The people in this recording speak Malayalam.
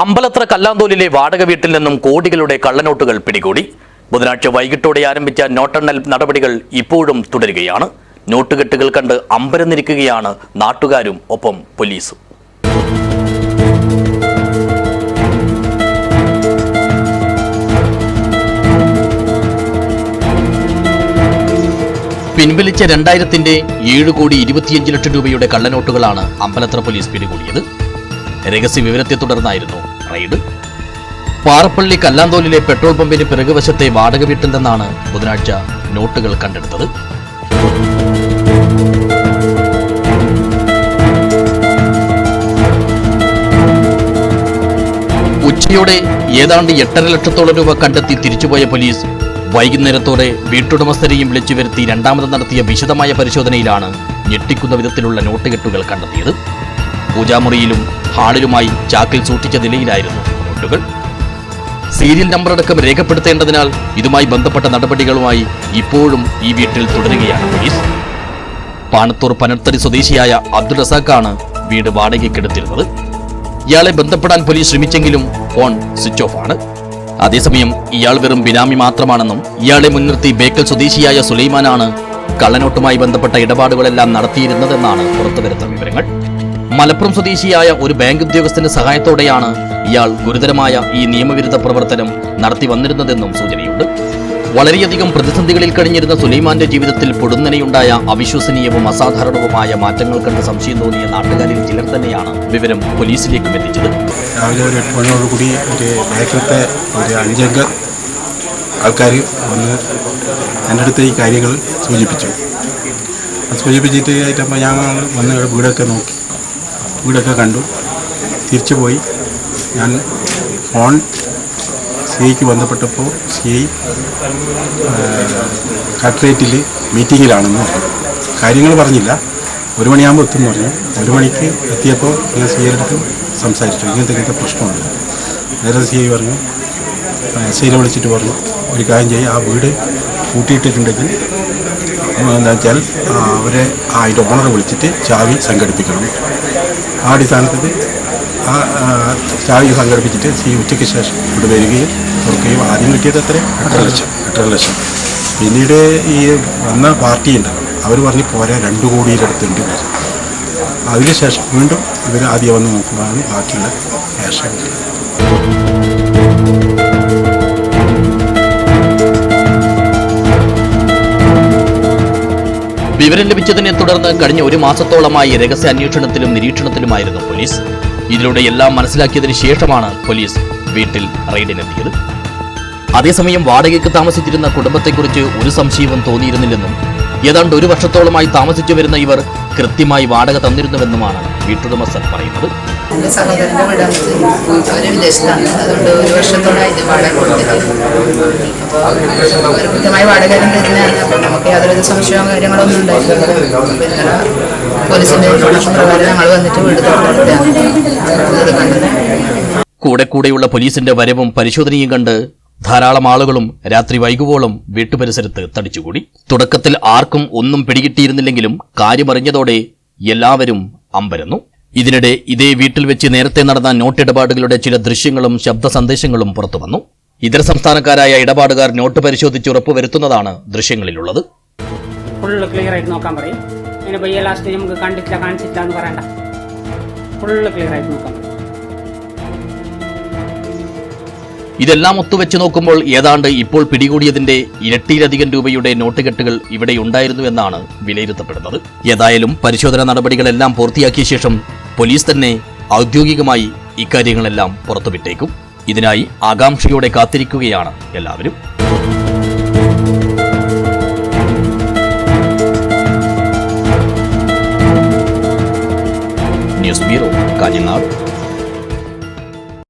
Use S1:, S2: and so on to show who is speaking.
S1: അമ്പലത്ര കല്ലാന്തോലിലെ വാടക വീട്ടിൽ നിന്നും കോടികളുടെ കള്ളനോട്ടുകൾ പിടികൂടി. ബുധനാഴ്ച വൈകിട്ടോടെ ആരംഭിച്ച നോട്ടെണ്ണൽ നടപടികൾ ഇപ്പോഴും തുടരുകയാണ്. നോട്ടുകെട്ടുകൾ കണ്ട് അമ്പരന്നിരിക്കുകയാണ് നാട്ടുകാരും ഒപ്പം പോലീസും. പിൻവലിച്ച രണ്ടായിരത്തിന്റെ ഏഴ് കോടി ഇരുപത്തിയഞ്ച് ലക്ഷം രൂപയുടെ കള്ളനോട്ടുകളാണ് അമ്പലത്ര പോലീസ് പിടികൂടിയത്. രഹസ്യ വിവരത്തെ തുടർന്നായിരുന്നു. റെയ്ഡ്. പാറപ്പള്ളി കല്ലാന്തോലിലെ പെട്രോൾ പമ്പിന് പിറകുവശത്തെ വാടക വീട്ടിൽ നിന്നാണ് ബുധനാഴ്ച നോട്ടുകൾ കണ്ടെടുത്തത്. ഉച്ചയോടെ ഏതാണ്ട് എട്ടര ലക്ഷത്തോളം രൂപ കണ്ടെത്തി തിരിച്ചുപോയ പോലീസ് വൈകുന്നേരത്തോടെ വീട്ടുടമസ്ഥരെയും വിളിച്ചു വരുത്തി രണ്ടാമത് നടത്തിയ വിശദമായ പരിശോധനയിലാണ് ഞെട്ടിക്കുന്ന വിധത്തിലുള്ള നോട്ടുകെട്ടുകൾ കണ്ടെത്തിയത്. പൂജാമുറിയിലും ഹാളിലുമായി ചാക്കിൽ സൂക്ഷിച്ച നിലയിലായിരുന്നു നോട്ടുകൾ സീരിയൽ നമ്പർ അടക്കം രേഖപ്പെടുത്തേണ്ടതിനാൽ ഇതുമായി ബന്ധപ്പെട്ട നടപടികളുമായി ഇപ്പോഴും ഈ വീട്ടിൽ തുടരുകയാണ് പോലീസ്. പാണത്തൂർ പനർത്തടി സ്വദേശിയായ അബ്ദുൾ റസാഖാണ് വീട് വാടകയ്ക്കെടുത്തിരുന്നത്. ഇയാളെ ബന്ധപ്പെടാൻ പോലീസ് ശ്രമിച്ചെങ്കിലും ഫോൺ സ്വിച്ച് ഓഫ് ആണ്. അതേസമയം ഇയാൾ വെറും ബിനാമി മാത്രമാണെന്നും ഇയാളെ മുൻനിർത്തി ബേക്കൽ സ്വദേശിയായ സുലൈമാനാണ് കള്ളനോട്ടുമായി ബന്ധപ്പെട്ട ഇടപാടുകളെല്ലാം നടത്തിയിരുന്നതെന്നാണ് പുറത്തുവരുന്ന വിവരങ്ങൾ. മലപ്പുറം സ്വദേശിയായ ഒരു ബാങ്ക് ഉദ്യോഗസ്ഥന്റെ സഹായത്തോടെയാണ് ഇയാൾ ഗുരുതരമായ ഈ നിയമവിരുദ്ധ പ്രവർത്തനം നടത്തി വന്നിരുന്നതെന്നും സൂചനയുണ്ട്. വളരെയധികം പ്രതിസന്ധികളിൽ കഴിഞ്ഞിരുന്ന സുലൈമാന്റെ ജീവിതത്തിൽ പൊടുന്നനെയുണ്ടായ അവിശ്വസനീയവും അസാധാരണവുമായ മാറ്റങ്ങൾ കണ്ട് സംശയം തോന്നിയ നാട്ടുകാരിൽ ചിലർ തന്നെയാണ് വിവരം പോലീസിലേക്കും എത്തിച്ചത്.
S2: രാവിലെ ഒരു എട്ട് മണിയോടുകൂടി ഒരു ബാക്കിലത്തെ ഒരു അഞ്ചംഗ ആൾക്കാർ വന്ന് എന്റെ അടുത്ത് ഈ കാര്യങ്ങൾ സൂചിപ്പിച്ചു. സൂചിപ്പിച്ചിട്ട് ആയിട്ടപ്പോൾ ഞങ്ങൾ വന്ന് വീടൊക്കെ നോക്കി. വീടൊക്കെ കണ്ടു. തിരിച്ചു പോയി. ഞാൻ ഫോൺ സി ഐക്ക് ബന്ധപ്പെട്ടപ്പോൾ സി ഐ കളക്ട്രേറ്റിൽ മീറ്റിങ്ങിലാണെന്ന് പറഞ്ഞു കാര്യങ്ങൾ പറഞ്ഞില്ല. ഒരു മണിയാകുമ്പോൾ എത്തുമെന്ന് പറഞ്ഞു. ഒരു മണിക്ക് എത്തിയപ്പോൾ ഞാൻ സി ഐയുടെ സംസാരിച്ചു. ഇങ്ങനത്തെ ഇങ്ങനത്തെ പ്രശ്നമുണ്ട്. നേരെ സി ഐ പറഞ്ഞു ഐനെ വിളിച്ചിട്ട് പറഞ്ഞു ഒരു കാര്യം ചെയ്യുക ആ വീട് കൂട്ടിയിട്ടിട്ടുണ്ടെങ്കിൽ എന്താ വെച്ചാൽ അവരെ അതിന്റെ ഓണറെ വിളിച്ചിട്ട് ചാവി സംഘടിപ്പിക്കണം. ആ അടിസ്ഥാനത്തിൽ ആ ചാവി സംഘടിപ്പിച്ചിട്ട് സി ഉച്ചയ്ക്ക് ശേഷം ഇവിടെ വരികയും തുറക്കുകയും ആദ്യം കിട്ടിയത് എത്ര എട്ടര ലക്ഷം. എട്ടര ലക്ഷം. പിന്നീട് ഈ വന്ന പാർട്ടി ഉണ്ടല്ലോ അവർ പറഞ്ഞ് പോരാ രണ്ട് കോടിയുടെ അടുത്തുണ്ട് അതിനുശേഷം വീണ്ടും ഇവർ ആദ്യം വന്ന് നോക്കുമ്പോഴാണ് ബാക്കിയുള്ള ക്യാഷ്
S1: വിവരം ലഭിച്ചതിനെ തുടർന്ന് കഴിഞ്ഞ ഒരു മാസത്തോളമായി രഹസ്യ അന്വേഷണത്തിലും നിരീക്ഷണത്തിലുമായിരുന്നു പോലീസ്. ഇതിലൂടെ എല്ലാം മനസ്സിലാക്കിയതിനു ശേഷമാണ് പോലീസ് വീട്ടിൽ റെയ്ഡിനെത്തിയത്. അതേസമയം വാടകയ്ക്ക് താമസിച്ചിരുന്ന കുടുംബത്തെക്കുറിച്ച് ഒരു സംശയവും തോന്നിയിരുന്നില്ലെന്നും ഏതാണ്ട് ഒരു വർഷത്തോളമായി താമസിച്ചു വരുന്ന ഇവർ കൃത്യമായി വാടക തന്നിരുന്നുവെന്നുമാണ് വീട്ടുടമസ്ഥർ പറയുന്നത്.
S3: എന്റെ സഹോദരന്റെ വീടാണ് അവർ വിദേശത്താണ്. അതുകൊണ്ട് ഒരു ഇത് വാടക കൊടുത്തിട്ട്. അപ്പോൾ അവർ കൃത്യമായി വാടക അപ്പോൾ നമുക്ക് യാതൊരു സംശയമോ കാര്യങ്ങളൊന്നും ഉണ്ടായിട്ടില്ല അപ്പോൾ പോലീസിന്റെ ഇൻഫർമേഷൻ പ്രകാരം ഞങ്ങൾ വന്നിട്ട് വീട് തുറന്നെടുത്താണ്
S1: കൂടെ കൂടെയുള്ള പോലീസിന്റെ വരവും പരിശോധനയും കണ്ട് ധാരാളം ആളുകളും രാത്രി വൈകുവോളം വീട്ടുപരിസരത്ത് തടിച്ചുകൂടി. തുടക്കത്തിൽ ആർക്കും ഒന്നും പിടികിട്ടിയിരുന്നില്ലെങ്കിലും കാര്യമറിഞ്ഞതോടെ എല്ലാവരും അമ്പരന്നു. ഇതിനിടെ ഇതേ വീട്ടിൽ വെച്ച് നേരത്തെ നടന്ന നോട്ടിടപാടുകളുടെ ചില ദൃശ്യങ്ങളും ശബ്ദ സന്ദേശങ്ങളും പുറത്തുവന്നു. ഇതര സംസ്ഥാനക്കാരായ ഇടപാടുകാർ നോട്ട് പരിശോധിച്ച് ഉറപ്പുവരുത്തുന്നതാണ് ദൃശ്യങ്ങളിലുള്ളത്.
S4: ഫുള്ള് ക്ലിയർ ആയിട്ട് നോക്കാൻ പറയും. ലാസ്റ്റ് നമുക്ക് കണ്ടിട്ടില്ല കാണിച്ചിട്ടില്ല പറയണ്ട. ഫുള്ള് ക്ലിയർ ആയിട്ട് നോക്കാൻ
S1: ഇതെല്ലാം ഒത്തുവെച്ച് നോക്കുമ്പോൾ ഏതാണ്ട് ഇപ്പോൾ പിടികൂടിയതിന്റെ ഇരട്ടിയിലധികം രൂപയുടെ നോട്ടുകെട്ടുകൾ ഇവിടെ ഉണ്ടായിരുന്നു എന്നാണ് വിലയിരുത്തപ്പെടുന്നത്. ഏതായാലും പരിശോധനാ നടപടികളെല്ലാം പൂർത്തിയാക്കിയ ശേഷം പോലീസ് തന്നെ ഔദ്യോഗികമായി ഇക്കാര്യങ്ങളെല്ലാം പുറത്തുവിട്ടേക്കും. ഇതിനായി ആകാംക്ഷയോടെ കാത്തിരിക്കുകയാണ് എല്ലാവരും. News bureau Kanhangad.